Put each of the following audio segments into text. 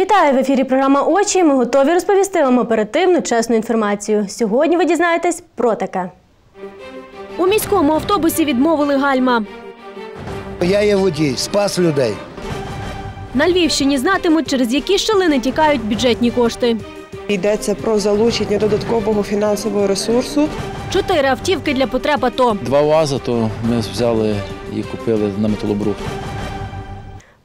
Вітаю в ефірі. Програма Очі. Ми готові розповісти вам оперативну, чесну інформацію. Сьогодні ви дізнаєтесь про таке. У міському автобусі відмовили гальма. Я є водій, спас людей. На Львівщині знатимуть, через які щелини тікають бюджетні кошти. Йдеться про залучення додаткового фінансового ресурсу. Чотири автівки для потреб АТО. Два УАЗа, то ми взяли і купили на металобрухт.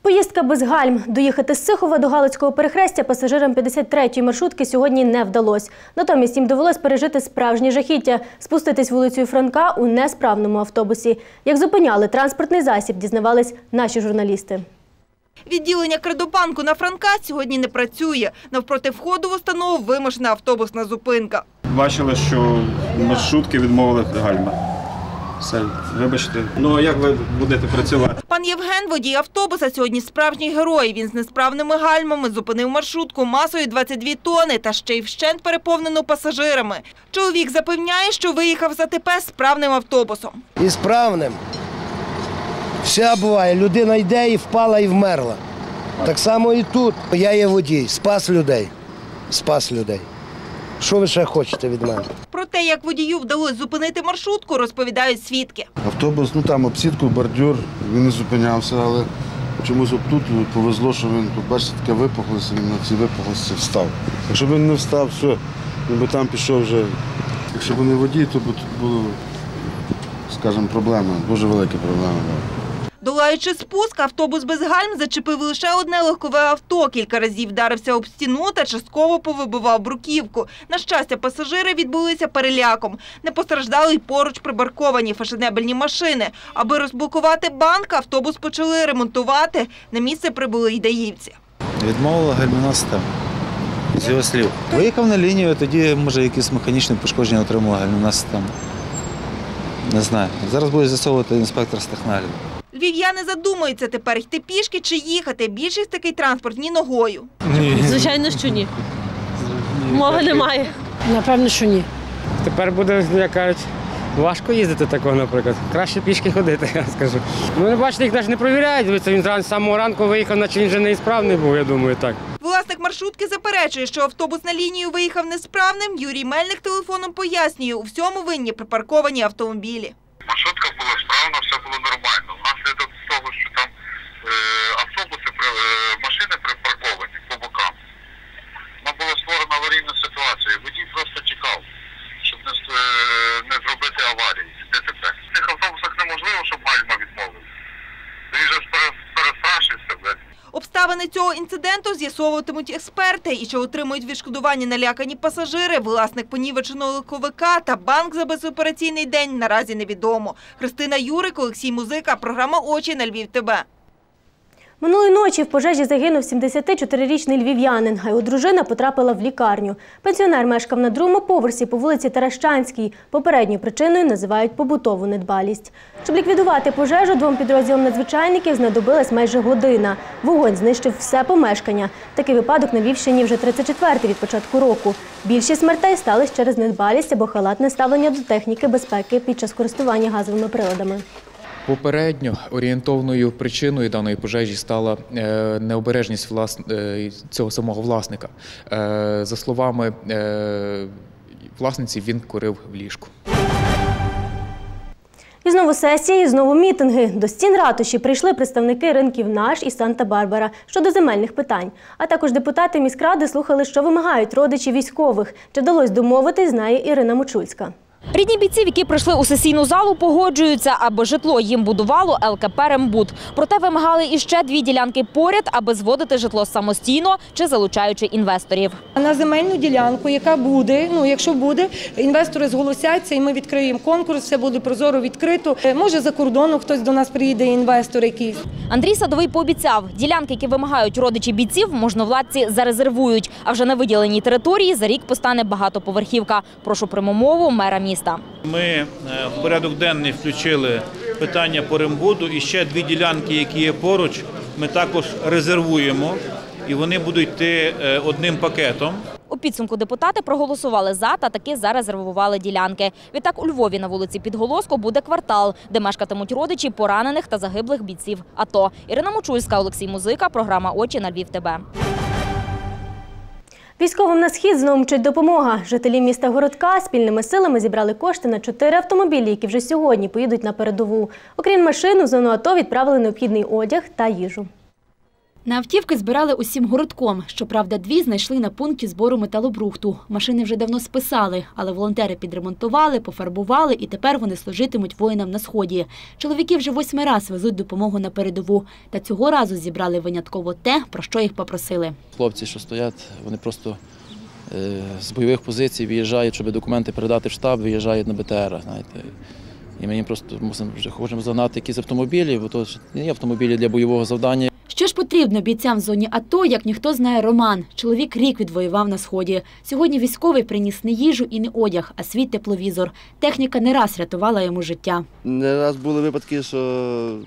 Поїздка без гальм. Доїхати з Сихова до Галицького перехрестя пасажирам 53-ї маршрутки сьогодні не вдалося. Натомість їм довелось пережити справжнє жахіття – спуститись вулицею Франка у несправному автобусі. Як зупиняли транспортний засіб, дізнавались наші журналісти. Відділення Кредобанку на Франка сьогодні не працює. Навпроти входу в установу вимушена автобусна зупинка. Бачили, що маршрутки відмовили гальма. Все, вибачте. Ну а як ви будете працювати? Пан Євген, водій автобуса, сьогодні справжній герой. Він з несправними гальмами зупинив маршрутку масою 22 тони та ще й вщент переповнену пасажирами. Чоловік запевняє, що виїхав з АТП справним автобусом. І справним. Все буває, людина йде і впала, і вмерла. Так само і тут. Я є водій, спас людей. Спас людей. Що ви ще хочете від мене? Про те, як водію вдалося зупинити маршрутку, розповідають свідки. Автобус, ну там обсідку, бордюр, він не зупинявся, але чомусь тут повезло, що він тут, бачите, таке випухлося, він на цій випухлості встав. Якщо б він не встав, все, він би там пішов вже. Якщо б не водій, то б тут були, скажімо, проблеми, дуже великі проблеми. Долаючи спуск, автобус без гальм зачепив лише одне легкове авто. Кілька разів вдарився об стіну та частково повибивав бруківку. На щастя, пасажири відбулися переляком. Не постраждали й поруч прибарковані фашенебельні машини. Аби розблокувати банк, автобус почали ремонтувати. На місце прибули й даївці. Відмовила гальмівна. З його слів. Виїхав на лінію, тоді, може, якісь механічні пошкодження отримала гальмівна система. Не знаю. Зараз буде з'ясовувати інспектор з технагляду. Львів'яни задумуються тепер йти пішки чи їхати. Більшість такий транспорт ні ногою. Звичайно, що ні. Мови немає. Напевно, що ні. Тепер буде, як кажуть, важко їздити такого, наприклад. Краще пішки ходити, я скажу. Ну, не бачите, їх навіть не перевіряють. Дивіться, він з самого ранку виїхав, наче він вже неісправний був, я думаю, так. Власник маршрутки заперечує, що автобус на лінію виїхав несправним. Юрій Мельник телефоном пояснює, у всьому винні припарковані автомобілі. Маршрутка була справна, все було нормально. Внаслідок того, що там е, автобуси, при- е, машини припарковані по бокам, вона була створена аварійна ситуація. Водій просто чекав, щоб не, е, не зробити аварії. ДТП. В цих автобусах неможливо, щоб гальма відмовив. Він же ж пере- перестрашився. Обставини цього інциденту з'ясовуватимуть експерти. І чи отримують відшкодування налякані пасажири, власник понівеченого легковика та банк за безопераційний день наразі невідомо. Христина Юрик, Олексій Музика, програма «Очі» на Львів ТБ. Минулої ночі в пожежі загинув 74-річний львів'янин, а його дружина потрапила в лікарню. Пенсіонер мешкав на другому поверсі по вулиці Таращанській. Попередньою причиною називають побутову недбалість. Щоб ліквідувати пожежу, двом підрозділам надзвичайників знадобилась майже година. Вогонь знищив все помешкання. Такий випадок на Львівщині вже 34-й від початку року. Більшість смертей стались через недбалість або халатне ставлення до техніки безпеки під час користування газовими приладами. Попередньо орієнтовною причиною даної пожежі стала е, необережність влас... е, цього самого власника. Е, За словами власниці, він курив в ліжку. І знову сесії, і знову мітинги. До стін ратуші прийшли представники ринків «Наш» і «Санта-Барбара» щодо земельних питань. А також депутати міськради слухали, що вимагають родичі військових. Чи вдалося домовитись, знає Ірина Мочульська. Рідні бійців, які прийшли у сесійну залу, погоджуються, аби житло їм будувало ЛКП «Рембуд». Проте вимагали іще дві ділянки поряд, аби зводити житло самостійно чи залучаючи інвесторів. На земельну ділянку, яка буде, ну якщо буде, інвестори зголосяться, і ми відкриємо конкурс, все буде прозоро відкрито. Е, Може за кордону хтось до нас приїде, інвестор якийсь. Андрій Садовий пообіцяв, ділянки, які вимагають родичі бійців, можновладці зарезервують. А вже на виділеній території за рік постане багатоповерхівка. Прошу прямомову мера міста. Ми е, в порядок денний включили питання по Римбуду і ще дві ділянки, які є поруч, ми також резервуємо і вони будуть йти е, одним пакетом. У підсумку депутати проголосували за та таки зарезервували ділянки. Відтак у Львові на вулиці Підголоску буде квартал, де мешкатимуть родичі поранених та загиблих бійців АТО. Ірина Мочульська, Олексій Музика, програма Очі на Львів. ТБ. Військовим на схід знову мчить допомога. Жителі міста Городка спільними силами зібрали кошти на чотири автомобілі, які вже сьогодні поїдуть на передову. Окрім машин, в зону АТО відправили необхідний одяг та їжу. На автівки збирали усім городком. Щоправда, дві знайшли на пункті збору металобрухту. Машини вже давно списали, але волонтери підремонтували, пофарбували і тепер вони служитимуть воїнам на сході. Чоловіки вже восьмий раз везуть допомогу на передову. Та цього разу зібрали винятково те, про що їх попросили. Хлопці, що стоять, вони просто е, з бойових позицій виїжджають, щоб документи передати в штаб, виїжджають на БТР. Знаєте. І їм просто мусимо вже хочемо загнати якісь автомобілі, бо то не автомобілі для бойового завдання. Що ж потрібно бійцям в зоні АТО, як ніхто знає Роман. Чоловік рік відвоював на сході. Сьогодні військовий приніс не їжу і не одяг, а свій тепловізор. Техніка не раз рятувала йому життя. Не раз були випадки, що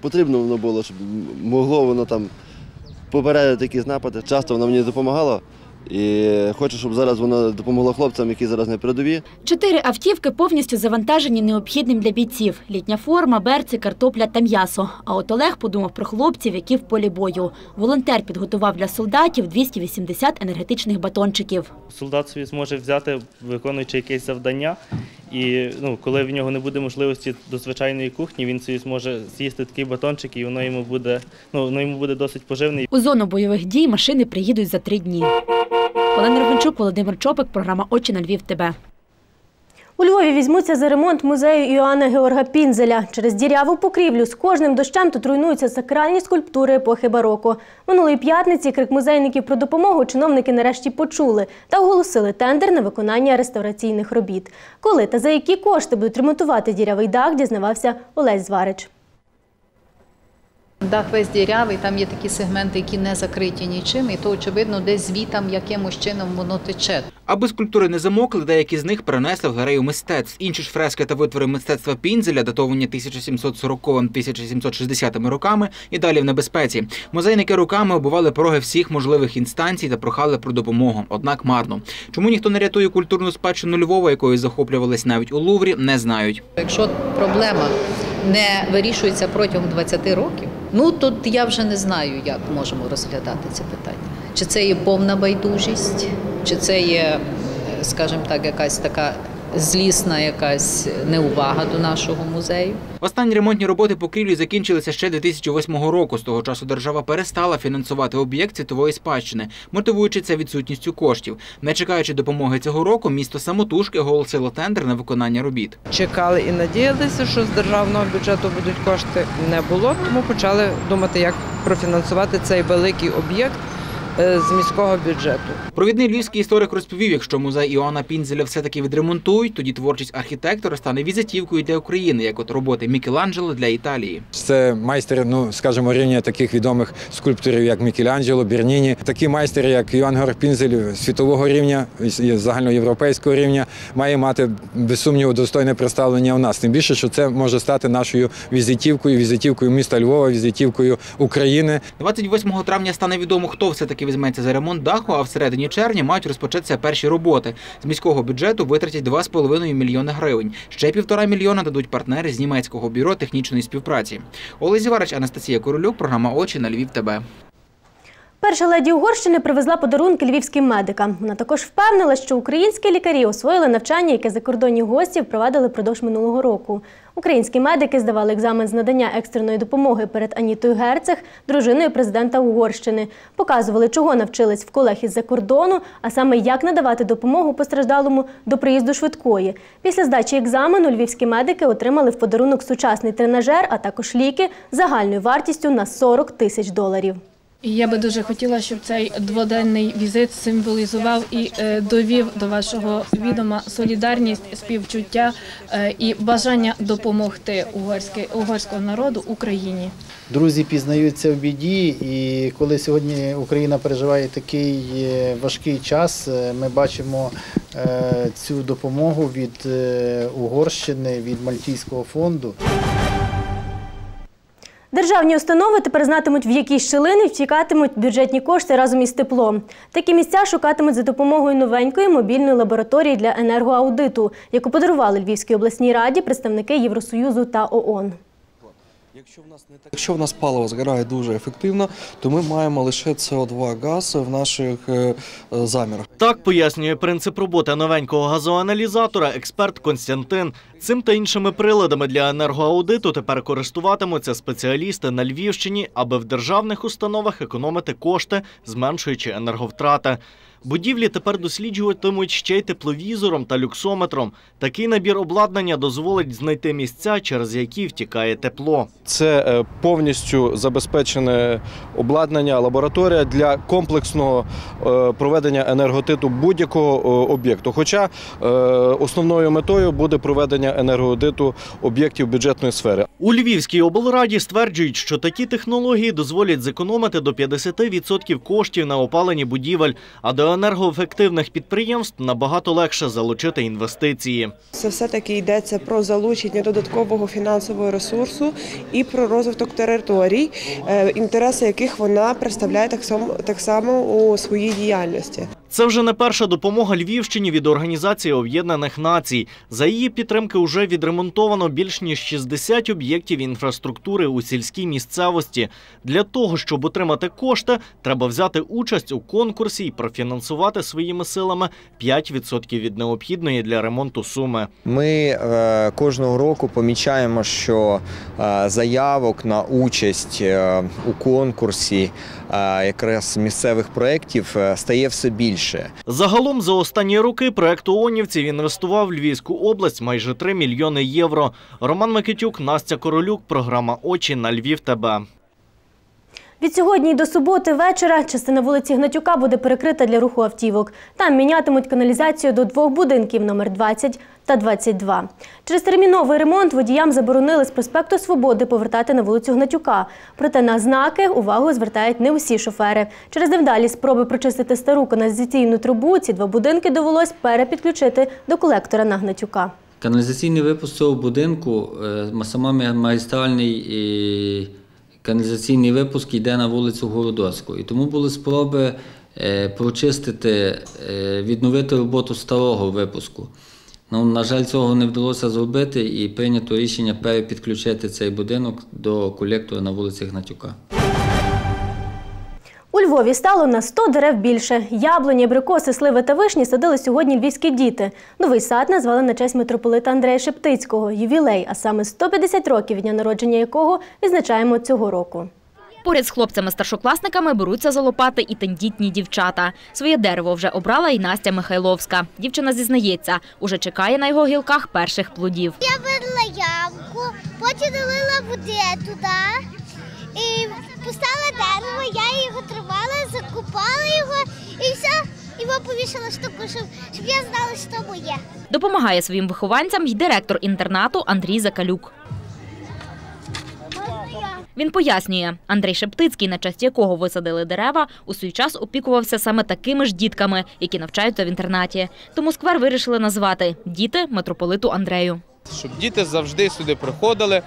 потрібно воно було, щоб могло воно там попередити якісь напади. Часто воно мені допомагало. І хочу, щоб зараз вона допомогла хлопцям, які зараз на передові. Чотири автівки повністю завантажені необхідним для бійців: літня форма, берці, картопля та м'ясо. А от Олег подумав про хлопців, які в полі бою. Волонтер підготував для солдатів 280 енергетичних батончиків. солдат собі зможе взяти, виконуючи якесь завдання. І ну, коли в нього не буде можливості до звичайної кухні, він собі зможе з'їсти такий батончик, і воно йому буде, ну, воно йому буде досить поживний. У зону бойових дій машини приїдуть за три дні. Олена Рубенчук, Володимир Чопик, програма Очі на Львів. ТБ. У Львові візьмуться за ремонт музею Іоанна Георга Пінзеля. Через діряву покрівлю з кожним дощем тут руйнуються сакральні скульптури епохи бароко. Минулої п'ятниці крик музейників про допомогу чиновники нарешті почули та оголосили тендер на виконання реставраційних робіт. Коли та за які кошти будуть ремонтувати дірявий дах, дізнавався Олесь Зварич. Дах весь дірявий, там є такі сегменти, які не закриті нічим, і то, очевидно, десь звітам якимось чином воно тече. Аби скульптури не замокли, деякі з них перенесли в галерею мистецтв. Інші ж фрески та витвори мистецтва Пінзеля, датовані 1740-1760 роками, і далі в небезпеці. Музейники руками обували пороги всіх можливих інстанцій та прохали про допомогу. Однак марно. Чому ніхто не рятує культурну спадщину Львова, якою захоплювались навіть у Луврі, не знають. Якщо проблема не вирішується протягом 20 років, ну то я вже не знаю, як можемо розглядати це питання. Чи це є повна байдужість, чи це є, скажімо так, якась така злісна якась неувага до нашого музею. Останні ремонтні роботи покрівлі закінчилися ще 2008 року. З того часу держава перестала фінансувати об'єкт світової спадщини, мотивуючи це відсутністю коштів. Не чекаючи допомоги цього року, місто самотужки оголосило тендер на виконання робіт. Чекали і надіялися, що з державного бюджету будуть кошти. Не було, тому почали думати, як профінансувати цей великий об'єкт з міського бюджету. Провідний львівський історик розповів, якщо музей Іоанна Пінзеля все-таки відремонтують, тоді творчість архітектора стане візитівкою для України, як от роботи Мікеланджело для Італії. Це майстер, ну скажімо, рівня таких відомих скульпторів, як Мікеланджело, Берніні. Такі майстери, як Іван Георг Пінзель, світового рівня, загальноєвропейського рівня, має мати без сумніву достойне представлення у нас. Тим більше, що це може стати нашою візитівкою, візитівкою міста Львова, візитівкою України. 28 травня стане відомо, хто все-таки візьметься за ремонт даху, а в середині червня мають розпочатися перші роботи. З міського бюджету витратять 2,5 мільйони гривень. Ще півтора мільйона дадуть партнери з німецького бюро технічної співпраці. Олег Зіварич, Анастасія Королюк, програма Очі на Львів. ТБ. Перша леді Угорщини привезла подарунки львівським медикам. Вона також впевнила, що українські лікарі освоїли навчання, яке закордонні гості впровадили впродовж минулого року. Українські медики здавали екзамен з надання екстреної допомоги перед Анітою Герцег, дружиною президента Угорщини. Показували, чого навчились в колег із-за кордону, а саме як надавати допомогу постраждалому до приїзду швидкої. Після здачі екзамену львівські медики отримали в подарунок сучасний тренажер, а також ліки загальною вартістю на 40 тисяч доларів. Я би дуже хотіла, щоб цей дводенний візит символізував і е, довів до вашого відома солідарність, співчуття е, і бажання допомогти угорського народу Україні. Друзі пізнаються в біді, і коли сьогодні Україна переживає такий е, важкий час, ми бачимо цю допомогу від Угорщини, від Мальтійського фонду. Державні установи тепер знатимуть, в якій щілини втікатимуть бюджетні кошти разом із теплом. Такі місця шукатимуть за допомогою новенької мобільної лабораторії для енергоаудиту, яку подарували Львівській обласній раді представники Євросоюзу та ООН. Якщо в нас паливо згорає дуже ефективно, то ми маємо лише СО2 газ в наших е, замірах. Так пояснює принцип роботи новенького газоаналізатора експерт Константин. Цим та іншими приладами для енергоаудиту тепер користуватимуться спеціалісти на Львівщині, аби в державних установах економити кошти, зменшуючи енерговтрати. Будівлі тепер досліджуватимуть ще й тепловізором та люксометром. Такий набір обладнання дозволить знайти місця, через які втікає тепло. Це е, повністю забезпечене обладнання, лабораторія для комплексного е, проведення енерготиту будь-якого е, об'єкту. Хоча основною метою буде проведення енергоаудиту об'єктів бюджетної сфери. У Львівській облраді стверджують, що такі технології дозволять зекономити до 50% коштів на опаленні будівель, а до енергоефективних підприємств набагато легше залучити інвестиції. Це все-таки йдеться про залучення додаткового фінансового ресурсу і про розвиток територій, е, інтереси яких вона представляє так само, так само у своїй діяльності. Це вже не перша допомога Львівщині від Організації Об'єднаних Націй. За її підтримки вже відремонтовано більш ніж 60 об'єктів інфраструктури у сільській місцевості. Для того, щоб отримати кошти, треба взяти участь у конкурсі і профінансувати своїми силами 5% від необхідної для ремонту суми. Ми е, кожного року помічаємо, що е, заявок на участь е, у конкурсі якраз місцевих проєктів е, стає все більше. Загалом за останні роки проєкт ООНівців інвестував в Львівську область майже 3 мільйони євро. Роман Микитюк, Настя Королюк, програма Очі на Львів. ТБ. Від сьогодні до суботи вечора частина вулиці Гнатюка буде перекрита для руху автівок. Там мінятимуть каналізацію до двох будинків номер 20 та 22. Через терміновий ремонт водіям заборонили з проспекту Свободи повертати на вулицю Гнатюка. Проте на знаки увагу звертають не усі шофери. Через невдалі спроби прочистити стару каналізаційну трубу ці два будинки довелось перепідключити до колектора на Гнатюка. Каналізаційний випуск цього будинку, е, саме магістральний е, каналізаційний випуск йде на вулицю Городоцьку. І тому були спроби е, прочистити, е, відновити роботу старого випуску. Ну, на жаль, цього не вдалося зробити і прийнято рішення перепідключити цей будинок до колектора на вулиці Гнатюка. У Львові стало на 100 дерев більше. Яблуні, абрикоси, сливи та вишні садили сьогодні львівські діти. Новий сад назвали на честь митрополита Андрея Шептицького. Ювілей, а саме 150 років від дня народження якого відзначаємо цього року. Поряд з хлопцями-старшокласниками беруться за лопати і тендітні дівчата. Своє дерево вже обрала і Настя Михайловська. Дівчина зізнається, уже чекає на його гілках перших плодів. Я вирила ямку, потім долила води туди і поставила дерево, я його тривала, закопала його і все, його повішала штуку, щоб, щоб я знала, що моє. Допомагає своїм вихованцям й директор інтернату Андрій Закалюк. Він пояснює, Андрій Шептицький, на честь якого висадили дерева, у свій час опікувався саме такими ж дітками, які навчаються в інтернаті. Тому сквер вирішили назвати Діти митрополиту Андрею. щоб діти завжди сюди приходили,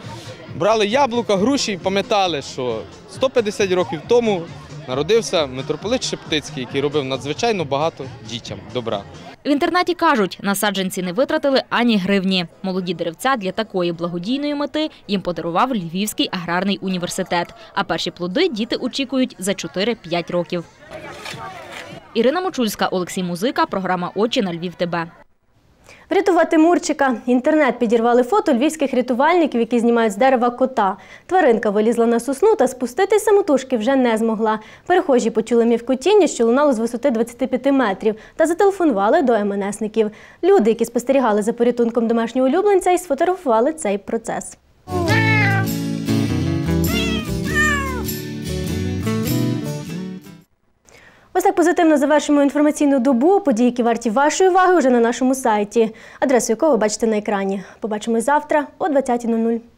брали яблука, груші і пам'ятали, що 150 років тому народився митрополит Шептицький, який робив надзвичайно багато дітям добра. В інтернаті кажуть, на саджанці не витратили ані гривні. Молоді деревця для такої благодійної мети їм подарував Львівський аграрний університет. А перші плоди діти очікують за 4-5 років. Ірина Мочульська, Олексій Музика, програма Очі на Львів. ТБ. Врятувати Мурчика. Інтернет підірвали фото львівських рятувальників, які знімають з дерева кота. Тваринка вилізла на сосну та спустити самотужки вже не змогла. Перехожі почули мівкотіння, що лунало з висоти 25 метрів, та зателефонували до МНСників. Люди, які спостерігали за порятунком домашнього улюбленця, і сфотографували цей процес. Ось так позитивно завершимо інформаційну добу. Події, які варті вашої уваги, вже на нашому сайті, адресу якого бачите на екрані. Побачимось завтра о 20.00.